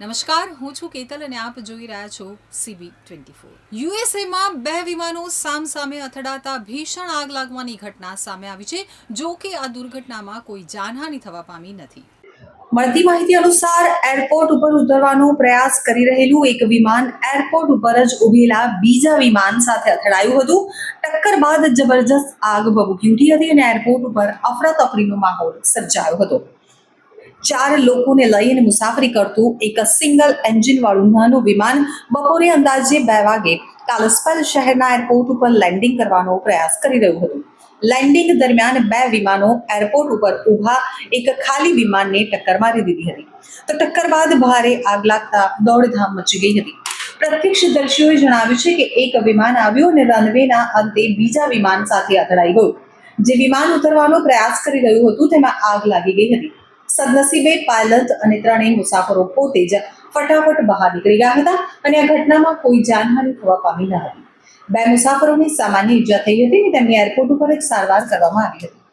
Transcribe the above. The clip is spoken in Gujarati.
નમસ્કાર, હું છું કેતલ અને આપ જોઈ રહ્યા છો સીબી ટ્વેન્ટી ફોર યુએસએમાં બે વિમાનો સામસામે અથડાતા ભીષણ આગ લાગવાની ઘટના સામે આવી છે, જો કે આ દુર્ઘટનામાં કોઈ જાનહાનિ થવા પામી નથી. મળતી માહિતી અનુસાર એરપોર્ટ ઉપર ઉતરવાનો પ્રયાસ કરી રહેલું એક વિમાન એરપોર્ટ ઉપર જ ઉભેલા બીજા વિમાન સાથે અથડાયું હતું. ટક્કર બાદ જબરજસ્ત આગ ભભૂકી ઉઠી હતી અને એરપોર્ટ ઉપર અફરાતફરીનો માહોલ સર્જાયો હતો. ચાર લોકોને લઈને મુસાફરી કરતું એક સિંગલ એન્જિન વાળું નાનું વિમાન બપોરે અંદાજે બે વાગે કાલસ્પલ શહેરના એરપોર્ટ ઉપર લેન્ડિંગ કરવાનો પ્રયાસ કરી રહ્યું હતું. લેન્ડિંગ દરમિયાન બે વિમાનો એરપોર્ટ ઉપર ઊભા એક ખાલી વિમાનને ટક્કર મારી દીધી હતી. તો ટક્કર બાદ ભારે આગ લાગતા દોડધામ મચી ગઈ હતી. પ્રત્યક્ષદર્શીઓએ જણાવ્યું છે કે એક વિમાન આવ્યું અને રનવેના અંતે બીજા વિમાન સાથે અથડાઈ ગયું. જે વિમાન ઉતરવાનો પ્રયાસ કરી રહ્યું હતું, તેમાં આગ લાગી ગઈ હતી. સદનસીબે પાયલટ અને ત્રણેય મુસાફરો પોતે જ ફટાફટ બહાર નીકળી ગયા હતા અને આ ઘટનામાં કોઈ જાનહાનિ થવા પામી ન હતી. બે મુસાફરોને સામાન્ય ઈજા થઈ હતી અને તેમને એરપોર્ટ ઉપર જ સારવાર કરવામાં આવી હતી.